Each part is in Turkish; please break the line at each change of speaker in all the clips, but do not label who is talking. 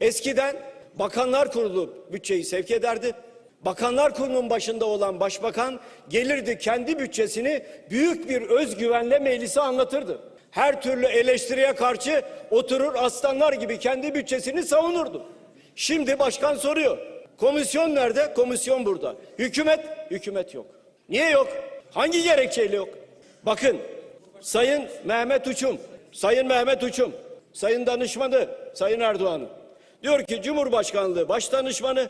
Eskiden Bakanlar Kurulu bütçeyi sevk ederdi. Bakanlar Kurulu'nun başında olan başbakan gelirdi kendi bütçesini büyük bir özgüvenle meclise anlatırdı. Her türlü eleştiriye karşı oturur aslanlar gibi kendi bütçesini savunurdu. Şimdi başkan soruyor. Komisyon nerede? Komisyon burada. Hükümet? Hükümet yok. Niye yok? Hangi gerekçeyle yok? Bakın Sayın Mehmet Uçum, Sayın Mehmet Uçum, Sayın Danışmanı, Sayın Erdoğan'ı. Diyor ki Cumhurbaşkanlığı Başdanışmanı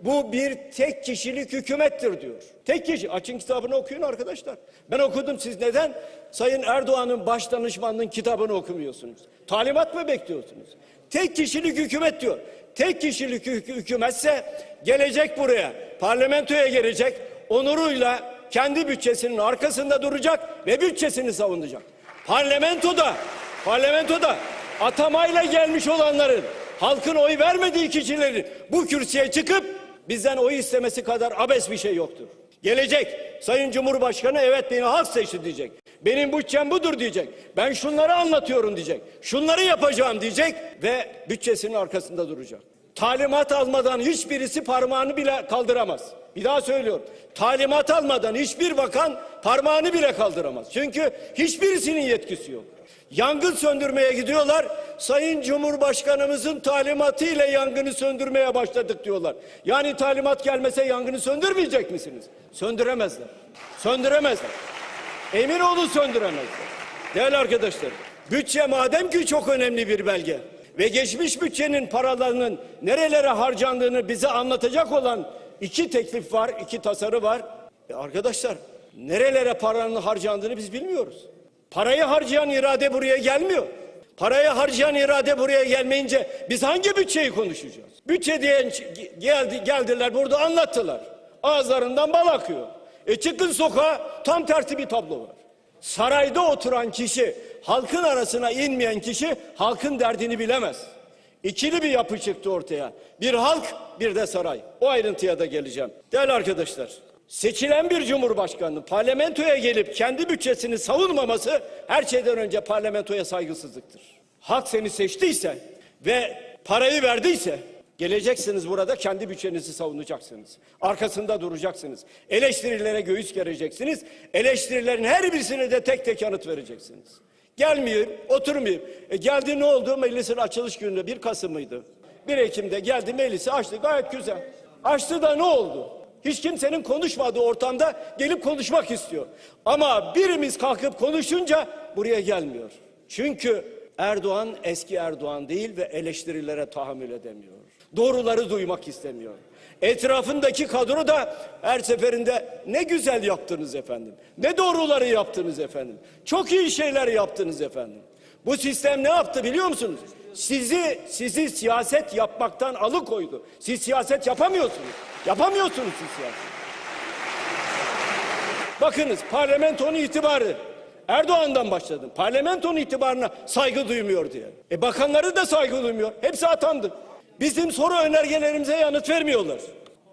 bu bir tek kişilik hükümettir diyor. Tek kişi. Açın kitabını okuyun arkadaşlar. Ben okudum siz neden? Sayın Erdoğan'ın başdanışmanlığın kitabını okumuyorsunuz. Talimat mı bekliyorsunuz? Tek kişilik hükümet diyor. Tek kişilik hük- hükümetse gelecek buraya, parlamentoya gelecek, onuruyla kendi bütçesinin arkasında duracak ve bütçesini savunacak. Parlamentoda, parlamentoda atamayla gelmiş olanların, halkın oy vermediği kişilerin bu kürsüye çıkıp bizden oy istemesi kadar abes bir şey yoktur. Gelecek Sayın Cumhurbaşkanı evet beni halk seçti diyecek. Benim bütçem budur diyecek. Ben şunları anlatıyorum diyecek. Şunları yapacağım diyecek ve bütçesinin arkasında duracak. Talimat almadan hiçbirisi parmağını bile kaldıramaz. Bir daha söylüyorum. Talimat almadan hiçbir bakan parmağını bile kaldıramaz. Çünkü hiçbirisinin yetkisi yok. Yangın söndürmeye gidiyorlar. Sayın Cumhurbaşkanımızın talimatıyla yangını söndürmeye başladık diyorlar. Yani talimat gelmese yangını söndürmeyecek misiniz? Söndüremezler. Söndüremezler. Emin olun söndüremezler. Değerli arkadaşlar, bütçe madem ki çok önemli bir belge ve geçmiş bütçenin paralarının nerelere harcandığını bize anlatacak olan iki teklif var, iki tasarı var. E arkadaşlar, nerelere paranın harcandığını biz bilmiyoruz. Parayı harcayan irade buraya gelmiyor. Parayı harcayan irade buraya gelmeyince biz hangi bütçeyi konuşacağız? Bütçe diye geldi, geldiler burada anlattılar. Ağızlarından bal akıyor. E çıkın sokağa tam tersi bir tablo var. Sarayda oturan kişi, halkın arasına inmeyen kişi halkın derdini bilemez. İkili bir yapı çıktı ortaya. Bir halk, bir de saray. O ayrıntıya da geleceğim. Değerli arkadaşlar, seçilen bir cumhurbaşkanı parlamentoya gelip kendi bütçesini savunmaması her şeyden önce parlamentoya saygısızlıktır. Halk seni seçtiyse ve parayı verdiyse Geleceksiniz burada kendi bütçenizi savunacaksınız. Arkasında duracaksınız. Eleştirilere göğüs gereceksiniz. Eleştirilerin her birisine de tek tek yanıt vereceksiniz. Gelmeyeyim, oturmayayım. E geldi ne oldu? Meclisin açılış günü 1 Kasım'ıydı. 1 Ekim'de geldi meclisi açtı gayet güzel. Açtı da ne oldu? Hiç kimsenin konuşmadığı ortamda gelip konuşmak istiyor. Ama birimiz kalkıp konuşunca buraya gelmiyor. Çünkü Erdoğan eski Erdoğan değil ve eleştirilere tahammül edemiyor. Doğruları duymak istemiyor. Etrafındaki kadro da her seferinde ne güzel yaptınız efendim. Ne doğruları yaptınız efendim. Çok iyi şeyler yaptınız efendim. Bu sistem ne yaptı biliyor musunuz? Sizi sizi siyaset yapmaktan alıkoydu. Siz siyaset yapamıyorsunuz. Yapamıyorsunuz siz siyaset. Bakınız parlamentonun itibarı Erdoğan'dan başladım. Parlamentonun itibarına saygı duymuyor diye. E bakanları da saygı duymuyor. Hepsi atandı. Bizim soru önergelerimize yanıt vermiyorlar.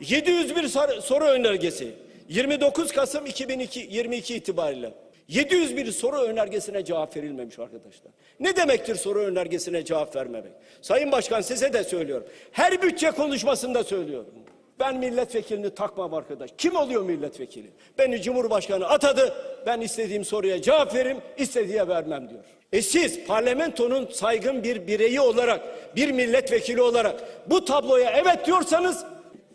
701 sor- soru önergesi 29 Kasım 2002 22 itibariyle 701 soru önergesine cevap verilmemiş arkadaşlar. Ne demektir soru önergesine cevap vermemek? Sayın Başkan size de söylüyorum. Her bütçe konuşmasında söylüyorum. Ben milletvekilini takmam arkadaş. Kim oluyor milletvekili? Beni Cumhurbaşkanı atadı. Ben istediğim soruya cevap veririm, istediğe vermem diyor. E siz parlamentonun saygın bir bireyi olarak, bir milletvekili olarak bu tabloya evet diyorsanız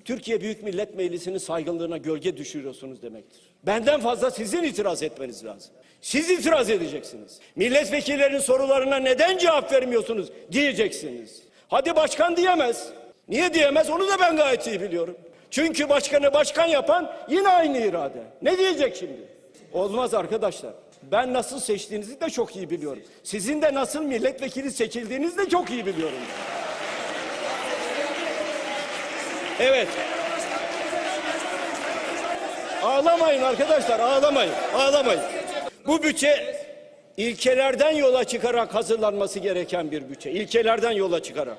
Türkiye Büyük Millet Meclisi'nin saygınlığına gölge düşürüyorsunuz demektir. Benden fazla sizin itiraz etmeniz lazım. Siz itiraz edeceksiniz. Milletvekillerinin sorularına neden cevap vermiyorsunuz diyeceksiniz. Hadi başkan diyemez. Niye diyemez onu da ben gayet iyi biliyorum. Çünkü başkanı başkan yapan yine aynı irade. Ne diyecek şimdi? Olmaz arkadaşlar. Ben nasıl seçtiğinizi de çok iyi biliyorum. Sizin de nasıl milletvekili seçildiğinizi de çok iyi biliyorum. Evet. Ağlamayın arkadaşlar, ağlamayın, ağlamayın. Bu bütçe ilkelerden yola çıkarak hazırlanması gereken bir bütçe. İlkelerden yola çıkarak.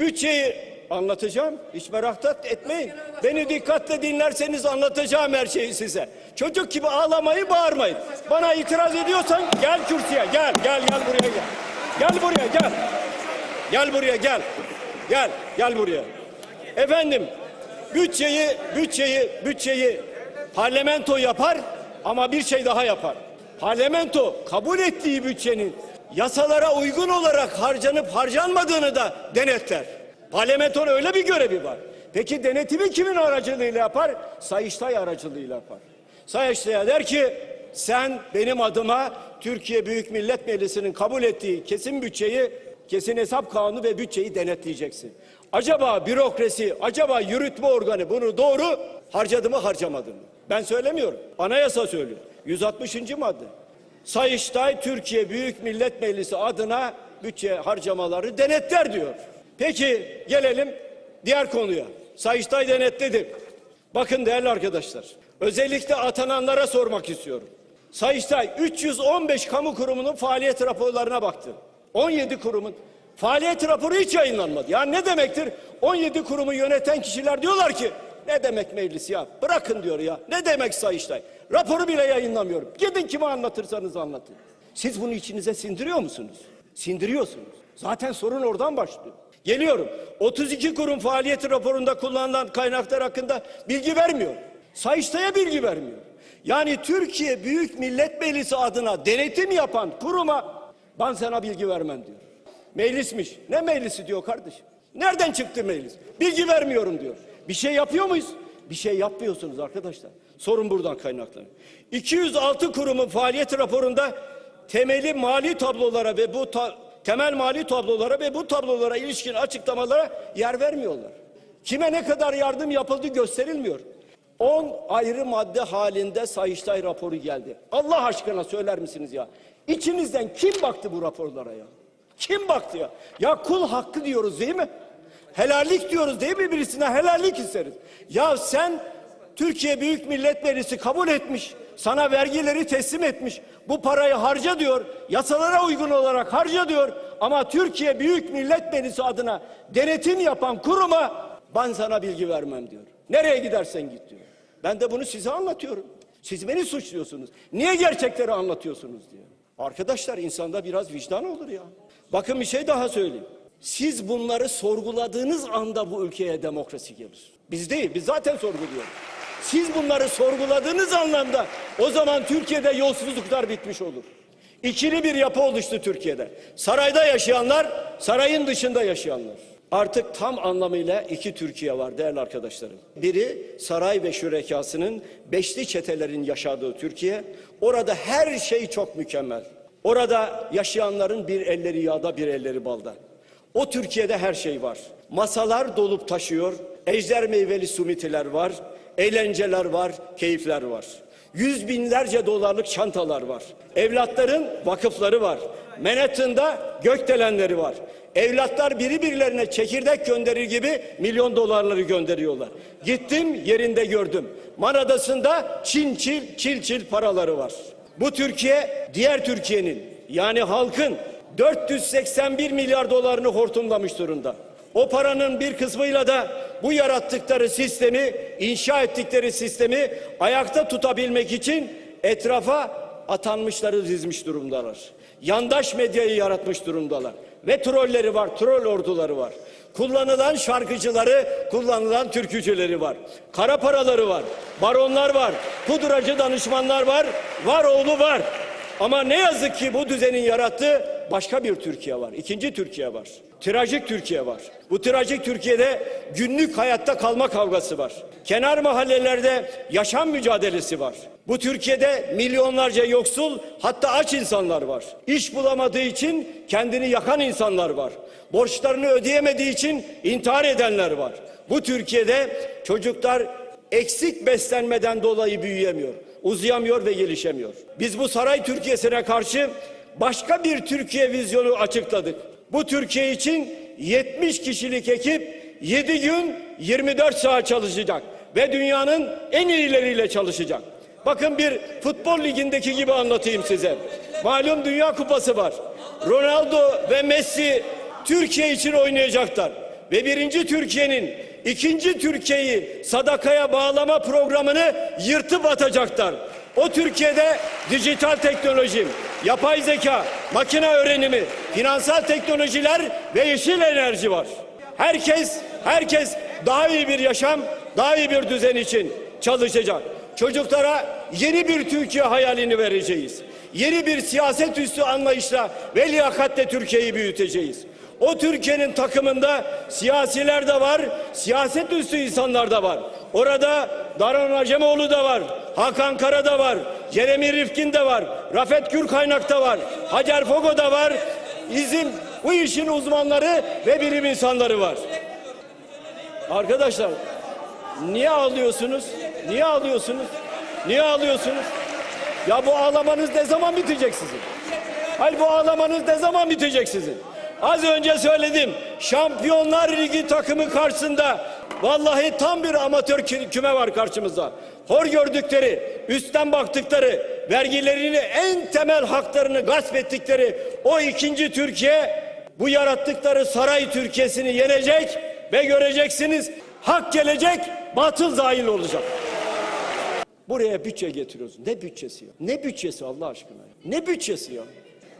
Bütçeyi anlatacağım. Hiç merak etmeyin. Beni dikkatle dinlerseniz anlatacağım her şeyi size. Çocuk gibi ağlamayı bağırmayın. Bana itiraz ediyorsan gel kürsüye gel gel gel buraya gel. Gel buraya gel. Gel buraya gel. Gel, gel buraya. Efendim, bütçeyi, bütçeyi, bütçeyi parlamento yapar ama bir şey daha yapar. Parlamento kabul ettiği bütçenin yasalara uygun olarak harcanıp harcanmadığını da denetler. Parlamentonun öyle bir görevi var. Peki denetimi kimin aracılığıyla yapar? Sayıştay aracılığıyla yapar. Sayıştay'a der ki sen benim adıma Türkiye Büyük Millet Meclisi'nin kabul ettiği kesin bütçeyi, kesin hesap kanunu ve bütçeyi denetleyeceksin. Acaba bürokrasi, acaba yürütme organı bunu doğru harcadı mı harcamadı mı? Ben söylemiyorum. Anayasa söylüyor. 160. madde. Sayıştay Türkiye Büyük Millet Meclisi adına bütçe harcamaları denetler diyor. Peki gelelim diğer konuya. Sayıştay denetledi. Bakın değerli arkadaşlar. Özellikle atananlara sormak istiyorum. Sayıştay 315 kamu kurumunun faaliyet raporlarına baktı. 17 kurumun faaliyet raporu hiç yayınlanmadı. Yani ne demektir? 17 kurumu yöneten kişiler diyorlar ki ne demek meclis ya? Bırakın diyor ya. Ne demek Sayıştay? Raporu bile yayınlamıyorum. Gidin kime anlatırsanız anlatın. Siz bunu içinize sindiriyor musunuz? Sindiriyorsunuz. Zaten sorun oradan başlıyor. Geliyorum. 32 kurum faaliyeti raporunda kullanılan kaynaklar hakkında bilgi vermiyor. Sayıştay'a bilgi vermiyor. Yani Türkiye Büyük Millet Meclisi adına denetim yapan kuruma ben sana bilgi vermem diyor. Meclismiş. Ne meclisi diyor kardeşim? Nereden çıktı meclis? Bilgi vermiyorum diyor. Bir şey yapıyor muyuz? Bir şey yapmıyorsunuz arkadaşlar. Sorun buradan kaynaklanıyor. 206 kurumun faaliyet raporunda temeli mali tablolara ve bu ta- temel mali tablolara ve bu tablolara ilişkin açıklamalara yer vermiyorlar. Kime ne kadar yardım yapıldı gösterilmiyor. 10 ayrı madde halinde Sayıştay raporu geldi. Allah aşkına söyler misiniz ya? İçinizden kim baktı bu raporlara ya? Kim baktı ya? Ya kul hakkı diyoruz değil mi? Helallik diyoruz değil mi birisine? Helallik isteriz. Ya sen Türkiye Büyük Millet Meclisi kabul etmiş. Sana vergileri teslim etmiş. Bu parayı harca diyor. Yasalara uygun olarak harca diyor. Ama Türkiye Büyük Millet Meclisi adına denetim yapan kuruma ben sana bilgi vermem diyor. Nereye gidersen git diyor. Ben de bunu size anlatıyorum. Siz beni suçluyorsunuz. Niye gerçekleri anlatıyorsunuz diye. Arkadaşlar insanda biraz vicdan olur ya. Bakın bir şey daha söyleyeyim. Siz bunları sorguladığınız anda bu ülkeye demokrasi gelir. Biz değil, biz zaten sorguluyoruz. Siz bunları sorguladığınız anlamda o zaman Türkiye'de yolsuzluklar bitmiş olur. İkili bir yapı oluştu Türkiye'de. Sarayda yaşayanlar, sarayın dışında yaşayanlar. Artık tam anlamıyla iki Türkiye var değerli arkadaşlarım. Biri saray ve şürekasının beşli çetelerin yaşadığı Türkiye. Orada her şey çok mükemmel. Orada yaşayanların bir elleri yağda bir elleri balda. O Türkiye'de her şey var. Masalar dolup taşıyor. Ejder meyveli sumitiler var. Eğlenceler var, keyifler var. Yüz binlerce dolarlık çantalar var. Evlatların vakıfları var. Manhattan'da gökdelenleri var. Evlatlar biri birilerine çekirdek gönderir gibi milyon dolarları gönderiyorlar. Gittim yerinde gördüm. Man Adası'nda çin çil çil çil paraları var. Bu Türkiye diğer Türkiye'nin yani halkın 481 milyar dolarını hortumlamış durumda. O paranın bir kısmıyla da bu yarattıkları sistemi, inşa ettikleri sistemi ayakta tutabilmek için etrafa atanmışları dizmiş durumdalar. Yandaş medyayı yaratmış durumdalar. Ve trolleri var, troll orduları var. Kullanılan şarkıcıları, kullanılan türkücüleri var. Kara paraları var, baronlar var, pudracı danışmanlar var, var oğlu var. Ama ne yazık ki bu düzenin yarattığı başka bir Türkiye var. İkinci Türkiye var. Trajik Türkiye var. Bu trajik Türkiye'de günlük hayatta kalma kavgası var. Kenar mahallelerde yaşam mücadelesi var. Bu Türkiye'de milyonlarca yoksul hatta aç insanlar var. İş bulamadığı için kendini yakan insanlar var. Borçlarını ödeyemediği için intihar edenler var. Bu Türkiye'de çocuklar eksik beslenmeden dolayı büyüyemiyor uzayamıyor ve gelişemiyor. Biz bu saray Türkiye'sine karşı başka bir Türkiye vizyonu açıkladık. Bu Türkiye için 70 kişilik ekip 7 gün 24 saat çalışacak ve dünyanın en iyileriyle çalışacak. Bakın bir futbol ligindeki gibi anlatayım size. Malum Dünya Kupası var. Ronaldo ve Messi Türkiye için oynayacaklar. Ve birinci Türkiye'nin ikinci Türkiye'yi sadakaya bağlama programını yırtıp atacaklar. O Türkiye'de dijital teknoloji, yapay zeka, makine öğrenimi, finansal teknolojiler ve yeşil enerji var. Herkes, herkes daha iyi bir yaşam, daha iyi bir düzen için çalışacak. Çocuklara yeni bir Türkiye hayalini vereceğiz. Yeni bir siyaset üstü anlayışla ve liyakatle Türkiye'yi büyüteceğiz. O Türkiye'nin takımında siyasiler de var, siyaset üstü insanlar da var. Orada Daron Acemoğlu da var, Hakan Kara da var, Jeremy Rifkin de var, Rafet Gürkaynak da var, Hacer Fogo da var. Bizim bu işin uzmanları ve bilim insanları var. Arkadaşlar niye ağlıyorsunuz? Niye ağlıyorsunuz? Niye ağlıyorsunuz? Ya bu ağlamanız ne zaman bitecek sizin? Hayır bu ağlamanız ne zaman bitecek sizin? Az önce söyledim. Şampiyonlar Ligi takımı karşısında vallahi tam bir amatör kü- küme var karşımızda. Hor gördükleri, üstten baktıkları, vergilerini en temel haklarını gasp ettikleri o ikinci Türkiye bu yarattıkları saray Türkiye'sini yenecek ve göreceksiniz hak gelecek, batıl zahil olacak. Buraya bütçe getiriyorsun. Ne bütçesi ya? Ne bütçesi Allah aşkına? ya? Ne bütçesi ya?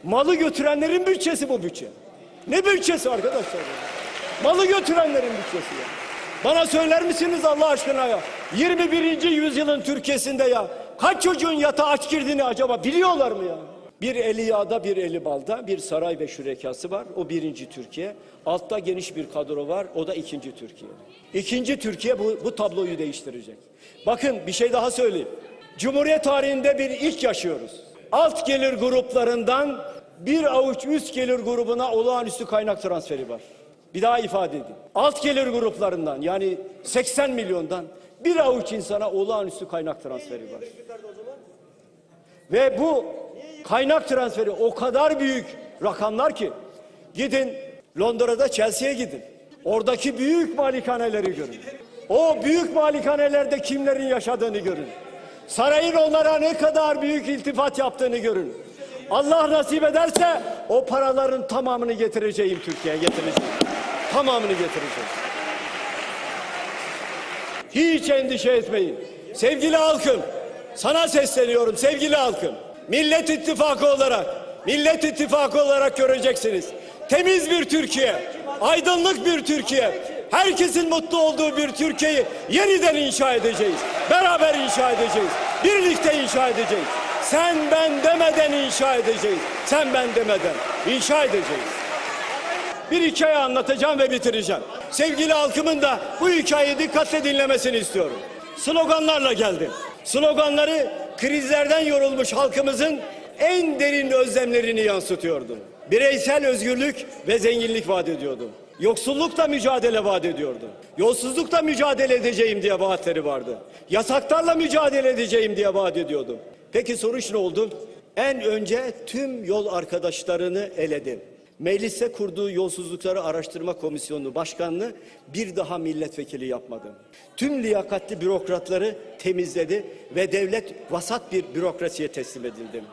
Malı götürenlerin bütçesi bu bütçe. Ne bütçesi arkadaşlar? Malı götürenlerin bütçesi ya. Bana söyler misiniz Allah aşkına ya? 21. yüzyılın Türkiye'sinde ya kaç çocuğun yatağa aç girdiğini acaba biliyorlar mı ya? Bir eli yağda bir eli balda bir saray ve şürekası var. O birinci Türkiye. Altta geniş bir kadro var. O da ikinci Türkiye. İkinci Türkiye bu, bu tabloyu değiştirecek. Bakın bir şey daha söyleyeyim. Cumhuriyet tarihinde bir ilk yaşıyoruz. Alt gelir gruplarından bir avuç üst gelir grubuna olağanüstü kaynak transferi var. Bir daha ifade edeyim. Alt gelir gruplarından yani 80 milyondan bir avuç insana olağanüstü kaynak transferi var. Ve bu kaynak transferi o kadar büyük rakamlar ki gidin Londra'da Chelsea'ye gidin. Oradaki büyük malikaneleri görün. O büyük malikanelerde kimlerin yaşadığını görün. Sarayın onlara ne kadar büyük iltifat yaptığını görün. Allah nasip ederse o paraların tamamını getireceğim Türkiye'ye getireceğim. Tamamını getireceğim. Hiç endişe etmeyin. Sevgili halkım, sana sesleniyorum sevgili halkım. Millet İttifakı olarak, Millet İttifakı olarak göreceksiniz. Temiz bir Türkiye, aydınlık bir Türkiye, herkesin mutlu olduğu bir Türkiye'yi yeniden inşa edeceğiz. Beraber inşa edeceğiz. Birlikte inşa edeceğiz. Sen ben demeden inşa edeceğiz. Sen ben demeden inşa edeceğiz. Bir hikaye anlatacağım ve bitireceğim. Sevgili halkımın da bu hikayeyi dikkatle dinlemesini istiyorum. Sloganlarla geldim. Sloganları krizlerden yorulmuş halkımızın en derin özlemlerini yansıtıyordu. Bireysel özgürlük ve zenginlik vaat ediyordu. Yoksullukla mücadele vaat ediyordu. Yolsuzlukla mücadele edeceğim diye vaatleri vardı. Yasaklarla mücadele edeceğim diye vaat ediyordu. Peki sonuç ne oldu? En önce tüm yol arkadaşlarını eledi. Mecliste kurduğu yolsuzlukları araştırma komisyonu başkanlığı bir daha milletvekili yapmadı. Tüm liyakatli bürokratları temizledi ve devlet vasat bir bürokrasiye teslim edildi.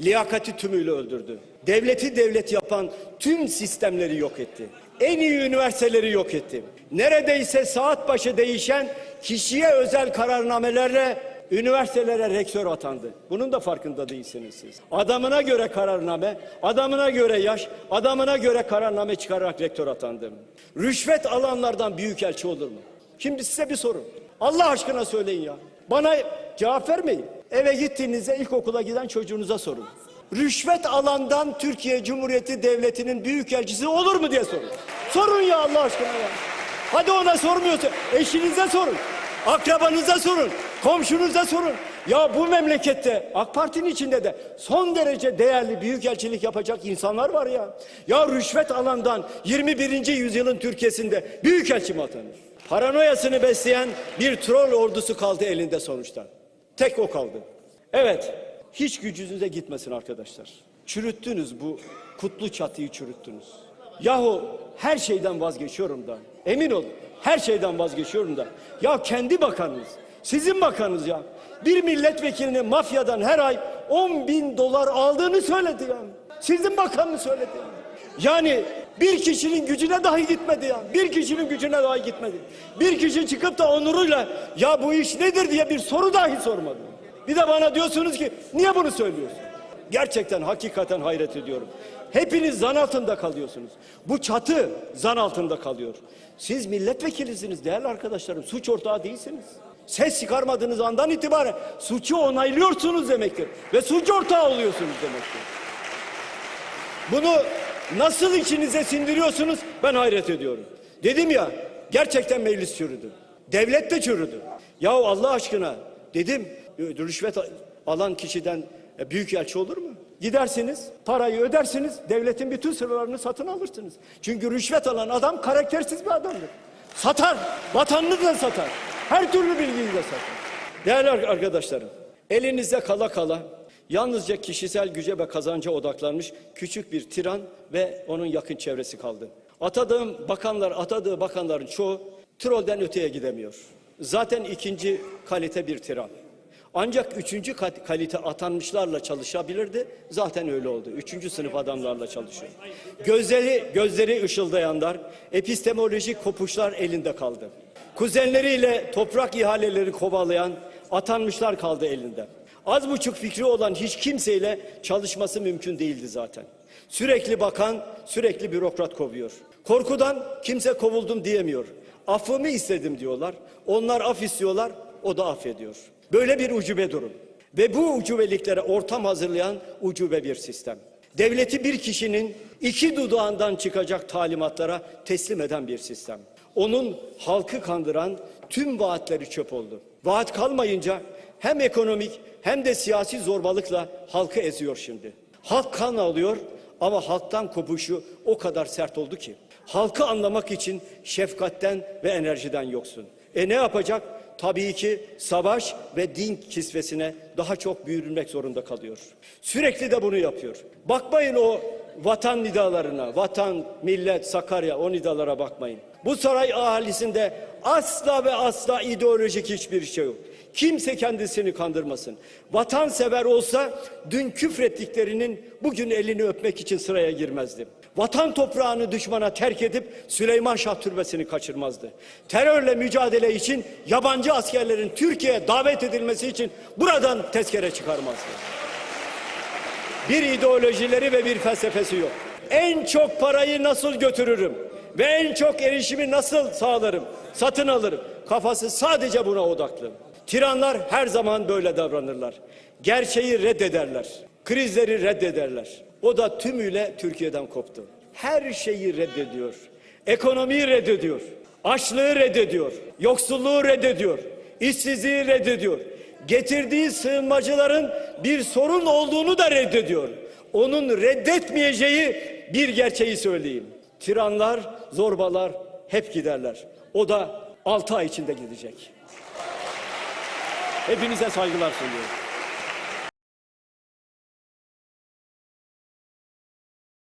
Liyakati tümüyle öldürdü. Devleti devlet yapan tüm sistemleri yok etti. En iyi üniversiteleri yok etti. Neredeyse saat başı değişen kişiye özel kararnamelerle üniversitelere rektör atandı. Bunun da farkında değilsiniz siz. Adamına göre kararname, adamına göre yaş, adamına göre kararname çıkararak rektör atandı. Rüşvet alanlardan büyükelçi olur mu? Şimdi size bir soru. Allah aşkına söyleyin ya. Bana cevap vermeyin. Eve gittiğinizde ilkokula giden çocuğunuza sorun. Rüşvet alandan Türkiye Cumhuriyeti Devleti'nin büyükelçisi olur mu diye sorun. Sorun ya Allah aşkına ya. Hadi ona sormuyorsa eşinize sorun. Akrabanıza sorun, komşunuza sorun. Ya bu memlekette AK Parti'nin içinde de son derece değerli büyükelçilik yapacak insanlar var ya. Ya rüşvet alandan 21. yüzyılın Türkiye'sinde büyükelçi mi atanır? Paranoyasını besleyen bir troll ordusu kaldı elinde sonuçta. Tek o kaldı. Evet, hiç gücünüze gitmesin arkadaşlar. Çürüttünüz bu kutlu çatıyı çürüttünüz. Yahu her şeyden vazgeçiyorum da. Emin olun her şeyden vazgeçiyorum da. Ya kendi bakanınız, sizin bakanınız ya. Bir milletvekilinin mafyadan her ay 10 bin dolar aldığını söyledi yani. Sizin bakanınız söyledi yani. Yani bir kişinin gücüne dahi gitmedi ya. Bir kişinin gücüne dahi gitmedi. Bir kişi çıkıp da onuruyla ya bu iş nedir diye bir soru dahi sormadı. Bir de bana diyorsunuz ki niye bunu söylüyorsun? Gerçekten hakikaten hayret ediyorum. Hepiniz zan altında kalıyorsunuz. Bu çatı zan altında kalıyor. Siz milletvekilisiniz değerli arkadaşlarım. Suç ortağı değilsiniz. Ses çıkarmadığınız andan itibaren suçu onaylıyorsunuz demektir. Ve suç ortağı oluyorsunuz demektir. Bunu nasıl içinize sindiriyorsunuz ben hayret ediyorum. Dedim ya gerçekten meclis çürüdü. Devlet de çürüdü. Yahu Allah aşkına dedim e, rüşvet alan kişiden e, büyükelçi olur mu? Gidersiniz, parayı ödersiniz, devletin bütün sırlarını satın alırsınız. Çünkü rüşvet alan adam karaktersiz bir adamdır. Satar, vatanını da satar. Her türlü bilgiyi de satar. Değerli ar- arkadaşlarım, elinizde kala kala yalnızca kişisel güce ve kazanca odaklanmış küçük bir tiran ve onun yakın çevresi kaldı. Atadığım bakanlar, atadığı bakanların çoğu trolden öteye gidemiyor. Zaten ikinci kalite bir tiran. Ancak üçüncü kalite atanmışlarla çalışabilirdi. Zaten öyle oldu. Üçüncü sınıf adamlarla çalışıyor. Gözleri, gözleri ışıldayanlar, epistemolojik kopuşlar elinde kaldı. Kuzenleriyle toprak ihaleleri kovalayan atanmışlar kaldı elinde. Az buçuk fikri olan hiç kimseyle çalışması mümkün değildi zaten. Sürekli bakan, sürekli bürokrat kovuyor. Korkudan kimse kovuldum diyemiyor. Affımı istedim diyorlar. Onlar af istiyorlar, o da affediyor. Böyle bir ucube durum. Ve bu ucubeliklere ortam hazırlayan ucube bir sistem. Devleti bir kişinin iki dudağından çıkacak talimatlara teslim eden bir sistem. Onun halkı kandıran tüm vaatleri çöp oldu. Vaat kalmayınca hem ekonomik hem de siyasi zorbalıkla halkı eziyor şimdi. Halk kan alıyor ama halktan kopuşu o kadar sert oldu ki. Halkı anlamak için şefkatten ve enerjiden yoksun. E ne yapacak? Tabii ki savaş ve din kisvesine daha çok büyürülmek zorunda kalıyor. Sürekli de bunu yapıyor. Bakmayın o vatan nidalarına, vatan, millet, Sakarya o nidalara bakmayın. Bu saray ahalisinde asla ve asla ideolojik hiçbir şey yok. Kimse kendisini kandırmasın. Vatansever olsa dün küfrettiklerinin bugün elini öpmek için sıraya girmezdi. Vatan toprağını düşmana terk edip Süleyman Şah Türbesi'ni kaçırmazdı. Terörle mücadele için yabancı askerlerin Türkiye'ye davet edilmesi için buradan tezkere çıkarmazdı. Bir ideolojileri ve bir felsefesi yok. En çok parayı nasıl götürürüm ve en çok erişimi nasıl sağlarım, satın alırım. Kafası sadece buna odaklı. Tiranlar her zaman böyle davranırlar. Gerçeği reddederler. Krizleri reddederler. O da tümüyle Türkiye'den koptu. Her şeyi reddediyor. Ekonomiyi reddediyor. Açlığı reddediyor. Yoksulluğu reddediyor. işsizliği reddediyor. Getirdiği sığınmacıların bir sorun olduğunu da reddediyor. Onun reddetmeyeceği bir gerçeği söyleyeyim. Tiranlar, zorbalar hep giderler. O da altı ay içinde gidecek. Hepinize saygılar sunuyorum.